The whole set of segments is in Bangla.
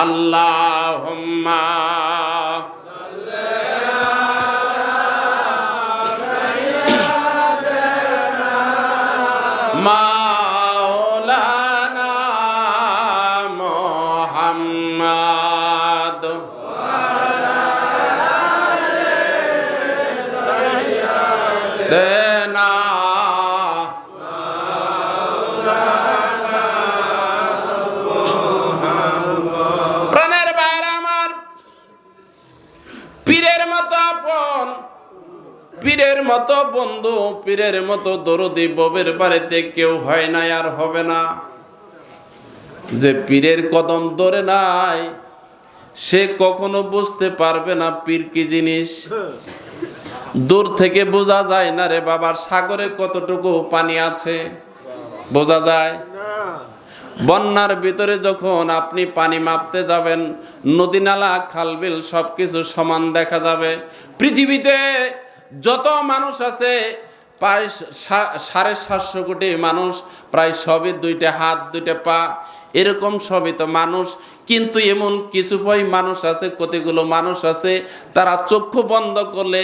আল্লাহুম্মা বন্ধু, পীরের মতো দরদি ববের বাড়িতে কেউ হয় না আর হবে না। যে পীরের কদম ধরে নাই, সে কখনো বুঝতে পারবে না পীর কি জিনিস। দূর থেকে বোঝা যায় না রে বাবার সাগরে কতটুকু পানি আছে। বোঝা যায়? বন্যার ভিতরে যখন আপনি পানি মাপতে যাবেন, নদী নালা খালবিল সব কিছু সমান দেখা যাবে। পৃথিবীতে যত মানুষ আছে প্রায় সাড়ে সাতশো কোটি মানুষ প্রায় সবই দুইটা হাত দুইটা পা এরকম সবই তো মানুষ। কিন্তু এমন কিছু পই মানুষ আছে কতগুলো মানুষ আছে তারা চক্ষু বন্ধ করলে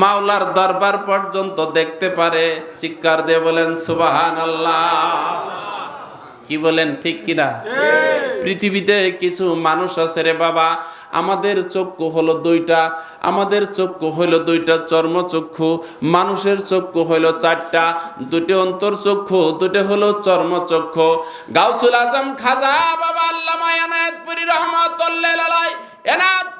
মাওলার দরবার পর্যন্ত দেখতে পারে। চিৎকার দিয়ে বলেন সুবাহান আল্লাহ কি বলেন ঠিক কিনা? পৃথিবীতে কিছু মানুষ আছে রে বাবা আমাদের চক্ষু হলো দুইটা, আমাদের চক্ষু হলো দুইটা চর্মচক্ষু, মানুষের চক্ষু হলো চারটা দুটি অন্তর চক্ষু দুটি হলো চর্মচক্ষু। গাউসুল আজম খাজা বাবা আল্লামা এনায়েতপুরি রহমতুল্লাহ আলাই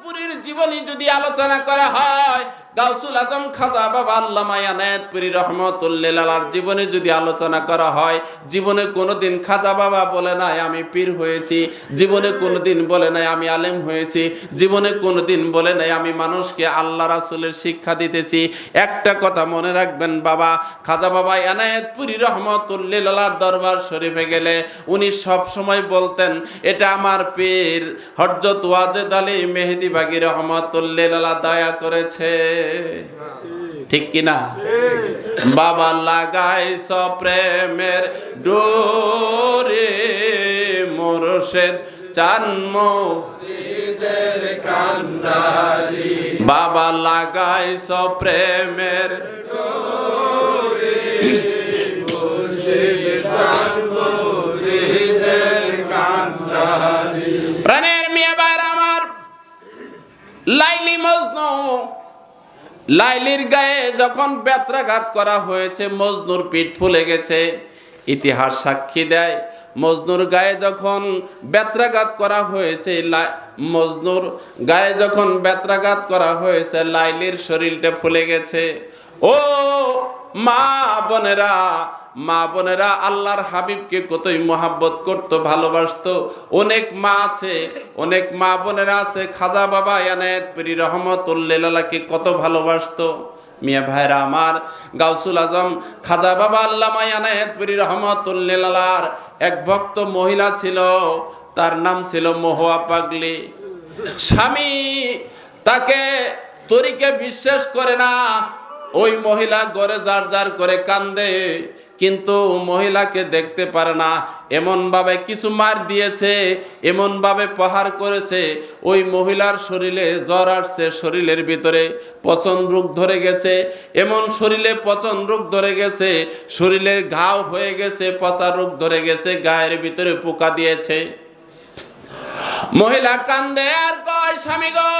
এনায়তপুরীর জীবনী যদি আলোচনা করা হয়, গাউসুল আজম খাজা বাবা আল্লামা এনায়তপুরী রহমতুল্লাহর জীবনে যদি আলোচনা করা হয়, জীবনে কোনোদিন খাজা বাবা বলে নাই, আমি পীর হয়েছি। জীবনে কোনোদিন বলে নাই, আমি আলেম হয়েছি। জীবনে কোনোদিন বলে নাই, আমি মানুষকে আল্লাহ রাসুলের শিক্ষা দিতেছি। একটা কথা মনে রাখবেন বাবা, খাজা বাবা এনায়েতপুরি রহমতুল্লাহর দরবার শরীফে গেলে উনি সব সময় বলতেন, এটা আমার পীর হরজত ওয়াজেদ আলী মেহেদি বাগি রহমতুল্লাহ দয়া করেছে। ঠিক কিনা বাবা লাগাই প্রেমের ডোরে, মোরশেদ চান্ম বাবা লাগাই প্রেমের প্রাণের লাইলি লাইলির গায়ে যখন বেত্রাঘাত করা হয়েছে, মজনুর পিঠ ফুলে গেছে। ইতিহাস সাক্ষী দেয়, মজনুর গায়ে যখন বেত্রাঘাত করা হয়েছে মজনুর গায়ে যখন বেত্রাঘাত করা হয়েছে, লাইলির শরীরটা ফুলে গেছে। ও মা বোনেরা মা বোনেরা আল্লাহর হাবিবকে কতই মোহাব্বত করতো, ভালোবাসতো। অনেক মা আছে, অনেক মা বোনেরা আছে, খাজা বাবা এনায়েত পীরি রহমতুল্লাহকে কত ভালোবাসতো। মিয়া ভাইরা আমার, গাউসুল আজম, খাজা বাবা আল্লামা এনায়েত পীরি রহমতুল্লাহর এক ভক্ত মহিলা ছিল, তার নাম ছিল মহুয়া পাগলি। স্বামী তাকে তরিকে বিশ্বাস করে না, ওই মহিলা গড়ে যার যার করে কান্দে। কিন্তু মহিলাকে দেখতে পারে না। এমনভাবে কিছু মার দিয়েছে, এমনভাবে প্রহার করেছে। ওই মহিলার শরীরে জ্বর আসছে, শরীরের ভিতরে পচন রোগ ধরে গেছে। এমন শরীরে পচন রোগ ধরে গেছে, শরীরের ঘাও হয়ে গেছে, পচা রোগ ধরে গেছে, গায়ের ভিতরে পোকা দিয়েছে। মহিলা কান্দে, আর কয় স্বামী গো?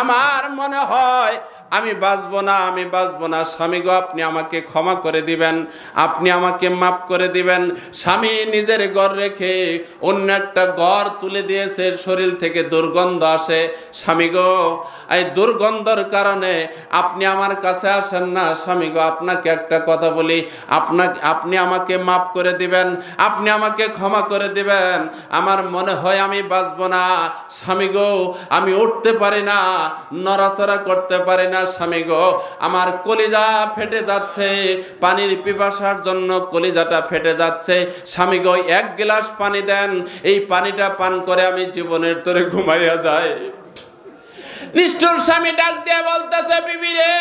আমার মনে হয় আমি বাঁচবো না, আমি বাঁচবো না। স্বামী গো, আপনি আমাকে ক্ষমা করে দিবেন। আপনি আমাকে মাফ করে দিবেন। স্বামী নিজের ঘর রেখে অন্য একটা ঘর তুলে দিয়েছে শরীর থেকে দুর্গন্ধ আসে। স্বামী গো, এই দুর্গন্ধর কারণে আপনি আমার কাছে আসেন না। স্বামী গো, আপনাকে একটা কথা বলি। আপনাকে, আপনি আমাকে মাফ করে দিবেন। আপনি আমাকে ক্ষমা করে দিবেন। আমার মনে হয় আমি বাঁচবো না। স্বামী গো, আমি উঠতে পারি না, নড়াচড়া করতে পারি না। স্বামী গো, আমার কলিজা ফেটে যাচ্ছে, পানির পিপাসার জন্য কলিজাটা ফেটে যাচ্ছে। স্বামী গো, এক গ্লাস পানি দেন, এই পানিটা পান করে আমি জীবনের তোরে ঘুমাইয়া যাই। নিষ্ঠুর স্বামী ডাক দিয়ে বলতেছে, বিবি রে,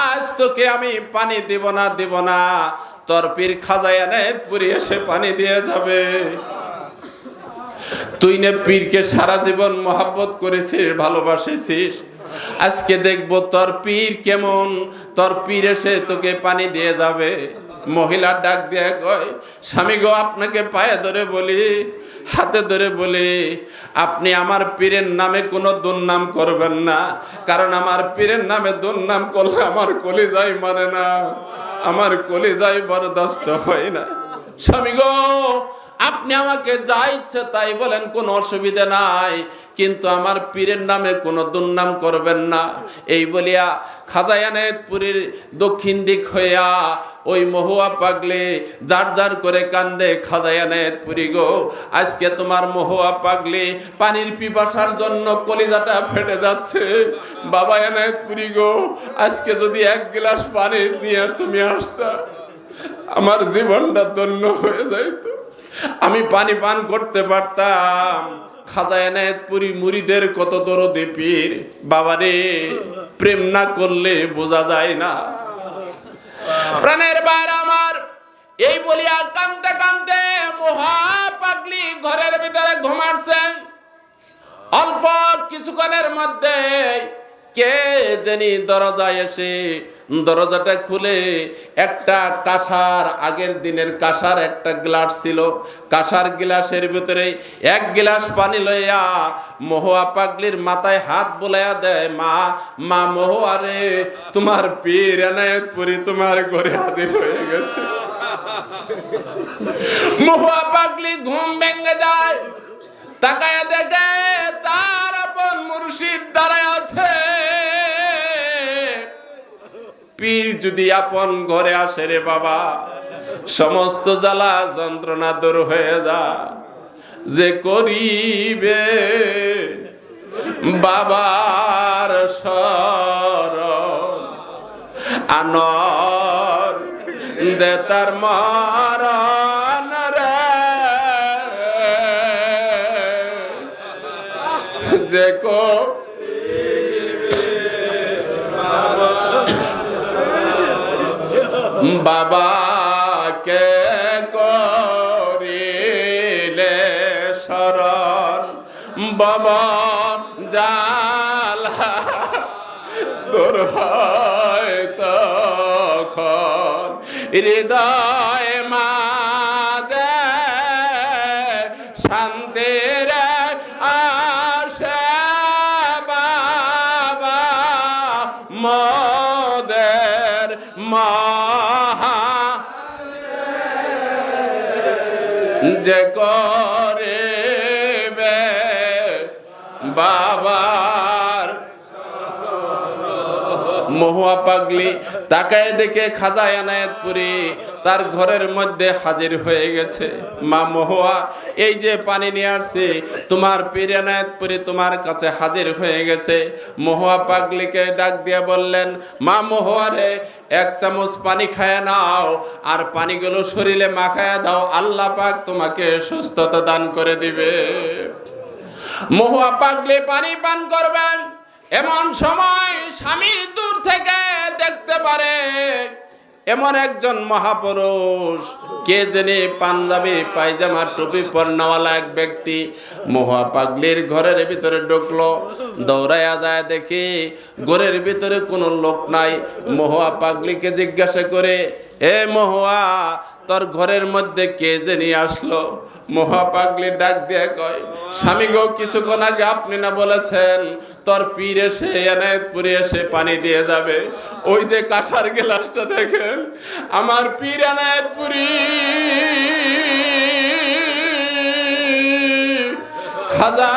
আজ তোকে আমি পানি দিব না দিব না। তোর পীর খাজায় এনায়তপুরি এসে পানি দিয়ে যাবে। তুই না পীরকে সারা জীবন মহাব্বত করেছিস, ভালোবাসেছিস। আজকে দেখব তোর পীর কেমন, তোর পীর এসে তোকে পানি দিয়ে যাবে। মহিলার ডাক দিয়ে কয়, স্বামী গো, আপনাকে পায়ে ধরে বলি, হাতে ধরে বলি, আপনি আমার পীরের নামে কোনো দুর্নাম করবেন না। কারণ আমার পীরের নামে দুর্নাম করলে আমার কলিজাই মানে না, আমার কলিজাই বরদাস্ত হয় না। স্বামী গো আপনি আমাকে যা ইচ্ছে তাই বলেন, কোনো অসুবিধা নাই। কিন্তু আমার পীরের নামে কোনো দুর্নাম করবেন না। এই বলিয়া খাজায়ানেতপুরীর দক্ষিণ দিক হইয়া ওই মহুয়া পাগলে জার জার করে কান্দে খাজায়ানেতপুরি গো, আজকে তোমার মহুয়া পাগলে পানির পিপাসার জন্য কলিজাটা ফেটে যাচ্ছে। বাবা এনায়তপুরি গো, আজকে যদি এক গ্লাস পানি নিয়ে তুমি আসতা। আমার জীবনটা ধন্য হয়ে যাইতো। আমি পানি পান করতে পারতাম। খাজা মুড়িদের কত বাবারে, প্রেম না করলে বোঝা যায় না। প্রাণের বাইর আমার। এই বলিয়া কানতে কানতে মহা পাগলি ঘরের ভিতরে ঘুমাচ্ছেন অল্প কিছুক্ষণের মধ্যে কে জানি দরজায় এসে দরজাটা খুলে একটা কাঁসার, আগের দিনের কাঁসার, একটা গ্লাস ছিল। কাঁসার গ্লাসের ভিতরে এক গ্লাস পানি লইয়া মহুয়া পাগলির মাথায় হাত বোলাইয়া দেয়, মা মা মহুয়া রে, তোমার পীর এনায়তপুরি তোমার ঘরে হাজির হয়ে গেছে। মহুয়া পাগলি ঘুম ভেঙে যায়, তাকায়া দেখে তার আপন মুর্শিদ দাঁড়ায় আছে। পীর যদি আপন ঘরে আসে রে বাবা, সমস্ত জ্বালা যন্ত্রণা দূর হয়ে যা। যে করিবে বাবার সর আনর দে তার মরণ রে। যে কো বাবাকে করিলে শরণ। বাবা জালা দূর হয় তখন। হৃদয় মাঝে শান্তির যে করে বাবার মহুয়া পাগলি তাকায় দেখে খাজা এনায়েতপুরি তার ঘরের মধ্যে হাজির হয়ে গেছে। মা মহুয়া, এই যে পানি নিয়ে আসছে, তোমার পীর এনায়েতপুরি তোমার কাছে হাজির হয়ে গেছে। মহুয়া পাগলিকে ডাক দিয়ে বললেন, মা মহুয়া রে, এক চামচ পানি খায় নাও আর পানিগুলো শরীরে মাখায় দাও, আল্লাহ পাক তোমাকে সুস্থতা দান করে দিবে। মহুয়া পাগলে পানি পান করবেন। এমন সময় স্বামী দূর থেকে দেখতে পারে এমন একজন মহাপুরুষ। কে জেনে পাঞ্জাবি, পায়জামা, টুপি পর্নাওয়ালা এক ব্যক্তি মহুয়া পাগলির ঘরের ভিতরে ঢুকলো। দৌড়াইয়া যায় দেখি ঘরের ভিতরে কোনো লোক নাই। মহুয়া পাগলিকে জিজ্ঞাসা করে, এ মহুয়া, তোর ঘরের মধ্যে কে জেনে আসলো? মহা পাগলি ডাক দিয়ে কয়, স্বামী গো, কিছুক্ষণ আগে আপনি না বলেছেন, তোর পীর এসে এনায়তপুরে এসে পানি দিয়ে যাবে। ওই যে কাঁসার গ্লাসটা দেখেন, আমার পীর এনায়তপুরি। খাজা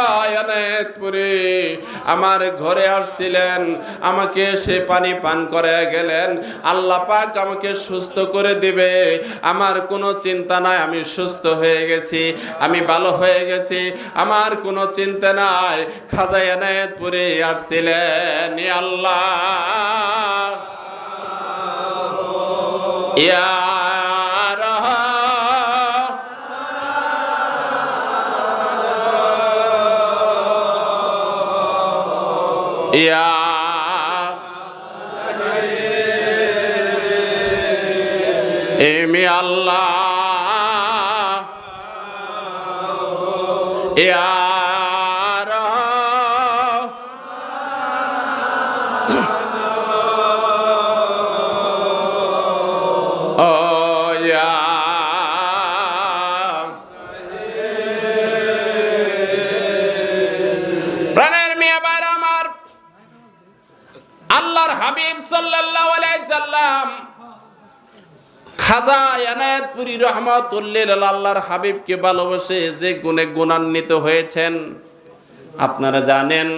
বাবা এনায়তপুরে আমার ঘরে আসছিলেন, আমাকে সে পানি পান করে গেলেন। আল্লাহ পাক আমাকে সুস্থ করে দিবে। আমার কোনো চিন্তা নাই, আমি সুস্থ হয়ে গেছি, আমি ভালো হয়ে গেছি। আমার কোনো চিন্তা নাই, খাজা এনায়তপুরে আসছিলেন। আল্লাহ। ইয়া ইয়া মে আল্লাহ ইয়া প্রাণের মিয়া আল্লাহর হাবিব সাল্লাল্লাহু আলাইহি সাল্লাম খাজা এনায়েতপুরি রহমাতুল্লিল আল্লাহর হাবিবকে ভালোবাসে যে গুণে গুণান্বিত হয়েছেন, আপনারা জানেন,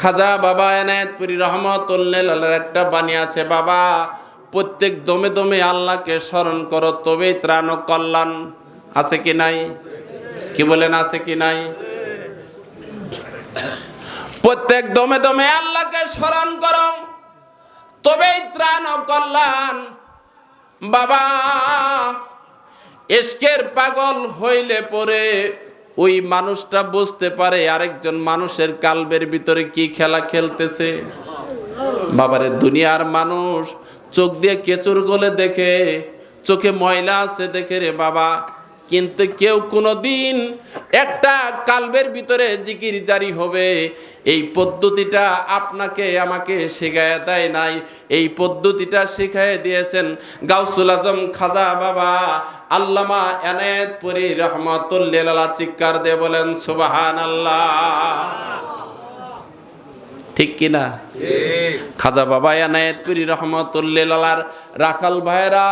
খাজা বাবা এনায়েতপুরি রহমতুল্লিল আল্লাহর একটা বাণী আছে, বাবা, প্রত্যেক দমে দমে আল্লাহকে স্মরণ করো, তবেই ত্রাণ কল্যাণ আছে কি নাই? কি বলেন, আছে কি নাই? প্রত্যেক দমে দমে আল্লাহকে স্মরণ করো। তবেই ত্রাণ ও কল্যাণ। বাবা, এসকের পাগল হইলে পরে ওই মানুষটা বুঝতে পারে আরেকজন মানুষের কালবের ভিতরে কি খেলা খেলতেছে। বাবারে, দুনিয়ার মানুষ চোখ দিয়ে কেচুর গলে দেখে, চোখে ময়লা আছে দেখে রে বাবা। কিন্তু কেউ কোনো দিন একটা কালবের ভিতরে জিকির জারি হবে এই পদ্ধতিটা আপনাকে আমাকে শেখায় দেয় নাই। এই পদ্ধতিটা শেখায় দিয়েছেন গাউসুল আজম খাজা বাবা। আল্লামা এনায়েত পুরি রহমতুল্লাহ চিৎকার দিয়ে বলেন সুবাহান আল্লাহ ঠিক। কিনা খাজা বাবা এনায়েতপুরি রহমতুল্লার রাখাল ভাইরা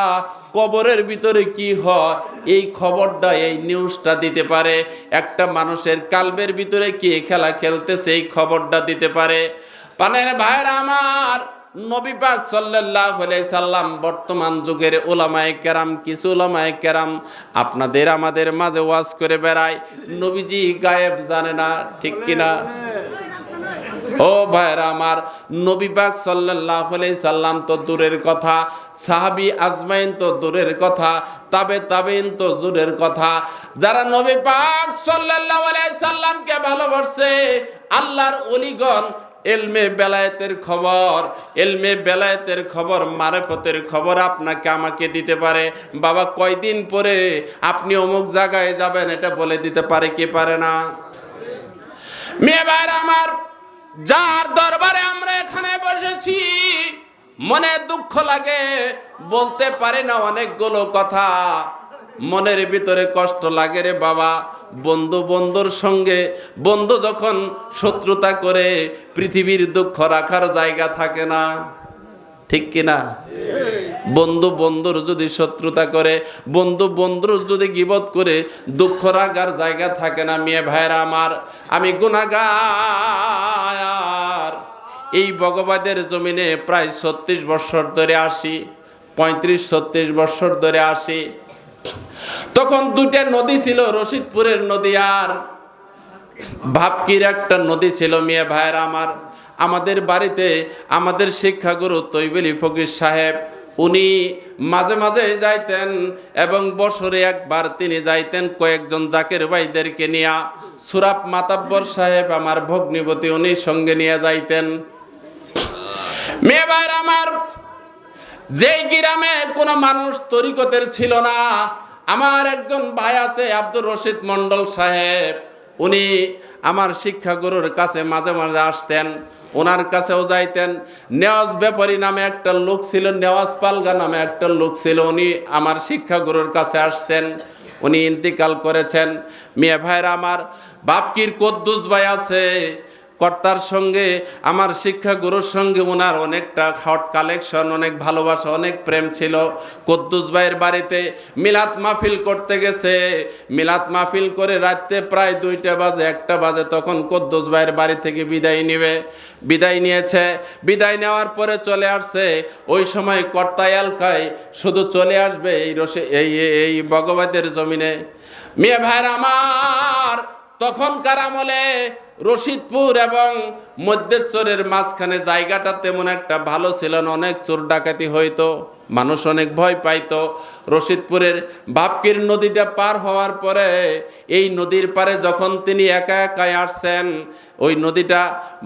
কবরের ভিতরে কি হয়? এই খবরটা, এই নিউজটা দিতে পারে। একটা মানুষের কালবের ভিতরে কি খেলা খেলতেছে, এই খবরটা দিতে পারে। পানের ভাইরা আমার, নবী পাক আলাইহি সাল্লাম, বর্তমান যুগের ওলামায়ে কেরাম, কিছু ওলামায়ে কেরাম আপনাদের আমাদের মাঝে ওয়াজ করে বেড়ায়। নবীজি গায়েব জানে না, ঠিক কিনা? ও ভাইরা আমার নবী পাক সাল্লাল্লাহু আলাইহি সাল্লাম তো দূরের কথা, সাহাবী আজমাইন তো দূরের কথা, তাবে তাবেইন তো দূরের কথা। যারা নবী পাক সাল্লাল্লাহু আলাইহি সাল্লামকে ভালোবাসে, আল্লাহর ওলিগণ এলমে বেলায়েতের খবর, এলমে বেলায়েতের খবর, মারেফতের খবর আপনাকে আমাকে দিতে পারে। বাবা, কয়দিন পরে আপনি অমুক জায়গায় যাবেন, এটা বলে দিতে পারে কি পারে না? মেয়ে ভাইরা আমার যার দরবারে আমরা এখানে বসেছি, মনে দুঃখ লাগে, বলতে পারি না অনেকগুলো কথা। মনের ভিতরে কষ্ট লাগে রে বাবা, বন্ধু বন্ধুর সঙ্গে। বন্ধু যখন শত্রুতা করে, পৃথিবীর দুঃখ রাখার জায়গা থাকে না। ঠিক কিনা বন্ধু বন্ধুর যদি শত্রুতা করে, বন্ধু বন্ধুর যদি গিবত করে, দুঃখ রাখার জায়গা থাকে না, মেয়ে ভাইরা আমার। আমি গুণাগার এই ভগবাদের জমিনে প্রায় ছত্রিশ বছর ধরে আসি, পঁয়ত্রিশ, ছত্রিশ বছর ধরে আসি। তখন দুইটা নদী ছিল, রশিদপুরের নদী আর ভাবকির একটা নদী ছিল, মেয়ে ভাইয়ের আমার। আমাদের বাড়িতে আমাদের শিক্ষাগুরু তৈবলি ফকির সাহেব, উনি মাঝে মাঝে যাইতেন এবং বছরে একবার তিনি যাইতেন কয়েকজন জাকের ভাইদেরকে নিয়ে। সুরাপ মাতাব্বর সাহেব, আমার ভগ্নিপতি, উনি সঙ্গে নিয়ে যাইতেন। ভাইয়ের আমার যেই গ্রামে কোনো মানুষ তরিকতের ছিল না, আমার একজন ভাই আছে আব্দুর রশিদ মন্ডল সাহেব। উনি আমার শিক্ষাগুরুর কাছে মাঝে মাঝে আসতেন, ওনার কাছেও যাইতেন। নেওয়াজ ব্যাপারী নামে একটা লোক ছিল, নেওয়াজ পালগা নামে একটা লোক ছিল, উনি আমার শিক্ষাগুরুর কাছে আসতেন। উনি ইন্তিকাল করেছেন। মিয়া ভাইরা আমার বাপকির কদ্দুস ভাই আছে কর্তার সঙ্গে, আমার শিক্ষাগুরুর সঙ্গে ওনার অনেকটা হট কালেকশন, অনেক ভালোবাসা, অনেক প্রেম ছিল। কদ্দুস ভাইয়ের বাড়িতে মিলাত মাহফিল করতে গেছে। মিলাত মাহফিল করে রাত্রে প্রায় দুইটা বাজে, একটা বাজে, তখন কদ্দুস ভাইয়ের বাড়ি থেকে বিদায় নেবে। বিদায় নিয়েছে। বিদায় নেওয়ার পরে চলে আসছে। ওই সময় কর্তা এলাকায় শুধু চলে আসবে এই রসে এই এই ভগবতের জমিনে। মেয়ে ভাইয়ের আমার তখনকার আমলে রশিদপুর এবং মধ্যেশ্বরের মাঝখানে জায়গাটা তেমন একটা ভালো ছিল না, অনেক চোর ডাকাতি হইতো, মানুষ অনেক ভয় পাইতো। রশিদপুরের বাপকির নদীটা পার হওয়ার পরে এই নদীর পারে যখন তিনি একা একাই আসছেন, ওই নদীটা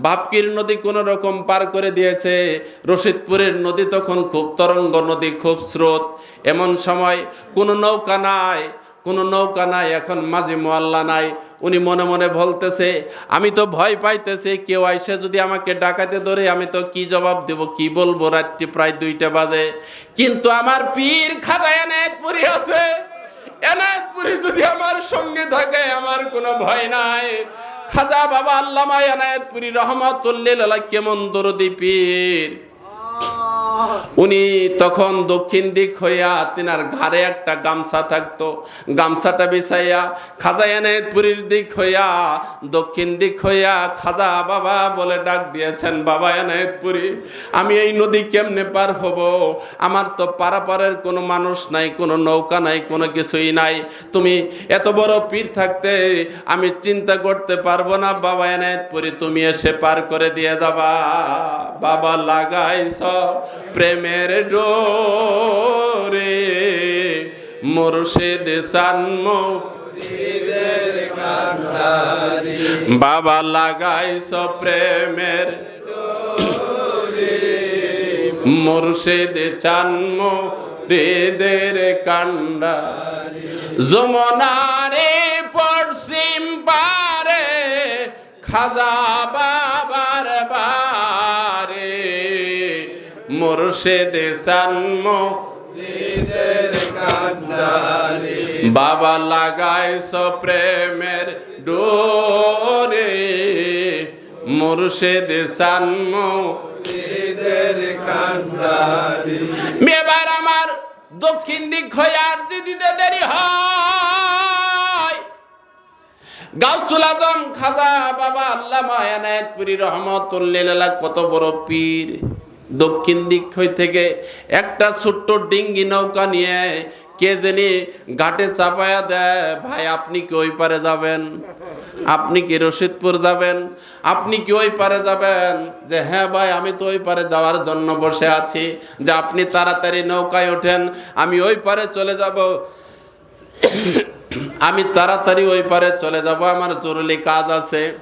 বাপকির নদী কোনো রকম পার করে দিয়েছে। রশিদপুরের নদী তখন খুব তরঙ্গ নদী, খুব স্রোত। এমন সময় কোনো নৌকা নাই, কোনো নৌকা নাই, এখন মাঝি মোয়াল্লা নাই। উনি মনে মনে বলতেছে, আমি তো ভয় পাইতেছি, কেউ আইসে যদি আমাকে ডাকাতে ধরে, আমি তো কি জবাব দেব, কি বলব? রাত্রি প্রায় দুইটা বাজে। কিন্তু আমার পীর খাতা এনায়তপুরি আছে। এনায়তপুরি যদি আমার সঙ্গে থাকে, আমার কোনো ভয় নাই। খাজা বাবা আল্লামা এনায়তপুরি রহমতুল্লিল কেমন দরদি পীর। উনি তখন দক্ষিণ দিক হইয়া তিনার ঘাড়ে একটা গামছা থাকতো। গামছাটা বিছাইয়া খাজা এনায়তপুরীর দিক হইয়া দক্ষিণ দিক হইয়া খাজা বাবা বলে ডাক দিয়েছেন, বাবা এনায়তপুরী, আমি এই নদী কেমনে পার হব? আমার তো পারাপারের কোনো মানুষ নাই, কোনো নৌকা নাই, কোনো কিছুই নাই। তুমি এত বড় পীর থাকতে আমি চিন্তা করতে পারব না, বাবা এনায়তপুরী, তুমি এসে পার করে দিয়ে যাবা। বাবা লাগাইছ প্রেমের ডোরে মুর্শিদ সানমো। বাবা লাগাইছ প্রেমের মুর্শিদ চানমো হৃদের কান্ডা। যমুনারে পশ্চিম পারে খাজা মুর্শিদ সানমো। বাবা লাগাইছ প্রেমের ডোরে। মুর্শিদ সানমো। এবার আমার দক্ষিণ দিক হয়ে আর দিদিতে দেরি হয়, গাউসুল আজম খাজা বাবা আল্লামা এনায়েতপুরি রহমতুল্লিল্লাহ কত বড় পীর। দক্ষিণ দিক থেকে একটা ছোট্ট ডিঙ্গি নৌকা নিয়ে কে জানি ঘাটে চাপায়া দেয়, ভাই, আপনি কি ওই পারে যাবেন? আপনি কি রশিদপুর যাবেন? আপনি কি ওই পারে যাবেন? যে হ্যাঁ ভাই, আমি তো ওই পারে যাওয়ার জন্য বসে আছি। যে, আপনি তাড়াতাড়ি নৌকায় ওঠেন, আমি ওই পারে চলে যাব। আমি তাড়াতাড়ি ওই পারে চলে যাব, আমার জরুরি কাজ আছে।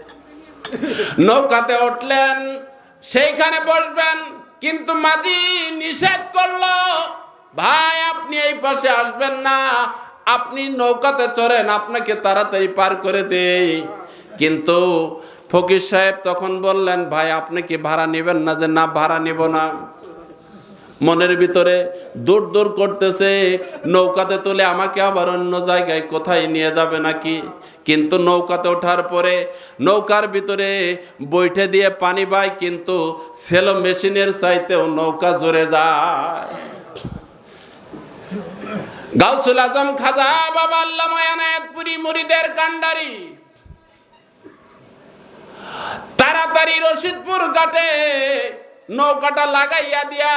নৌকাতে উঠলেন, সেইখানে বসবেন। কিন্তু মাঝি নিষেধ করল, ভাই, আপনি এই পাশে আসবেন না। আপনি নৌকাতে চড়েন, আপনাকে তাড়াতাড়ি পার করে দেই। কিন্তু ফকির সাহেব তখন বললেন, ভাই, আপনি কি ভাড়া নেবেন না? যে না, ভাড়া নেব না। মনের ভিতরে দূর দূর করতেছে, নৌকাতে তুলে আমাকে আবার অন্য জায়গায় কোথায় নিয়ে যাবে নাকি? কিন্তু নৌকাতে ওঠার পরে নৌকার ভিতরে বৈঠে দিয়ে পানি পায়, কিন্তু সেলো মেশিনের চাইতেও নৌকা জোরে যায়। গাউসুল আজম খাজা বাবা আল্লাহ মুরিদের কান্ডারি তাড়াতাড়ি রশিদপুর ঘাটে নৌকাটা লাগাইয়া দিয়া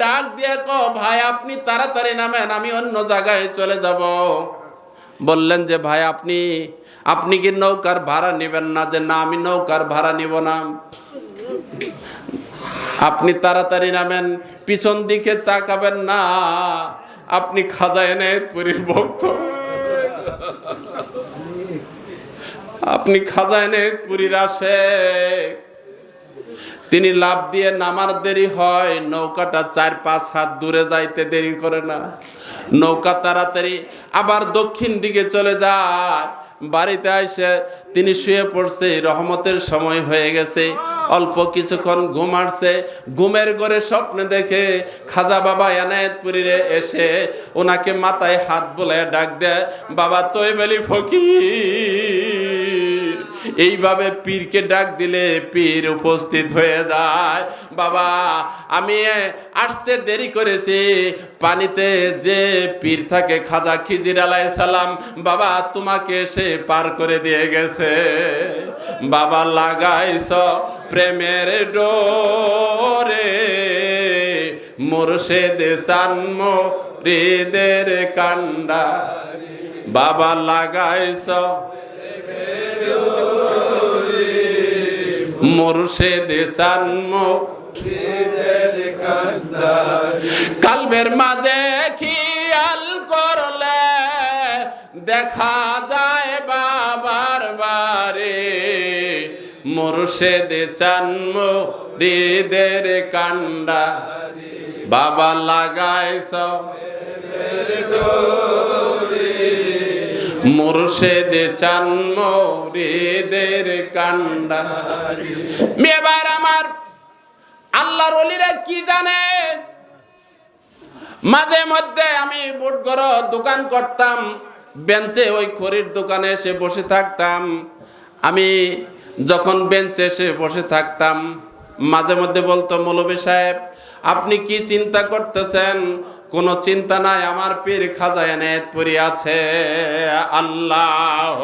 ডাক দিয়া ক ভাই, আপনি তাড়াতাড়ি নামেন, আমি অন্য জায়গায় চলে যাব। বললেন যে, ভাই, আপনি আপনি কি নৌকার ভাড়া নেবেন না? যে, না, আমি নৌকার ভাড়া নিব না। আপনি তাড়াতাড়ি নামেন, পিছন দিকে তাকাবেন না। আপনি খাজা এনে পুরীর ভক্ত। আপনি খাজা এনে পুরীর আসে তিনি লাভ দিয়ে নামার দেরি হয়, নৌকাটা চার পাঁচ হাত দূরে যাইতে দেরি করে না। নৌকা তাড়াতাড়ি আবার দক্ষিণ দিকে চলে যায়। বাড়িতে আসে, তিনি শুয়ে পড়ছে, রহমতের সময় হয়ে গেছে। অল্প কিছুক্ষণ ঘুম আসছে, ঘুমের ঘরে স্বপ্নে দেখে খাজা বাবা এনায়েতপুরীরে এসে ওনাকে মাথায় হাত বলে ডাক দেয়, বাবা, তৈবেলি ফকির! এইভাবে পীরকে ডাক দিলে পীর উপস্থিত হয়ে যায়। বাবা, আমি আসতে দেরি করেছি। পানিতে যে পীর থাকে, খাজা খিজির আলাই সালাম, বাবা, তোমাকে সে পার করে দিয়ে গেছে। বাবা, লাগাইছ প্রেমের ডোরে। মুর্শেদ সানম হৃদের কান্ডা বাবা, লাগাইছ মুর্শেদ চান্ম কালবের মাঝে খেয়াল করলে দেখা যায় বাবার বারে মুর্শেদ চান্ম হৃদের কান্ডা বাবা সব মুর্শেদ চান্ম হৃদের কান্ডা মেবার আমার, আল্লাহর অলিরা কি জানে? মাঝে মধ্যে আমি বুটগর দোকান করতাম, বেঞ্চে ওই খড়ির দোকানে এসে বসে থাকতাম। আমি যখন বেঞ্চে এসে বসে থাকতাম, মাঝে মধ্যে বলতো মৌলবী সাহেব, আপনি কি চিন্তা করতেছেন? কোনো চিন্তা নাই আমার পীর খাজায় নেত আছে আল্লাহ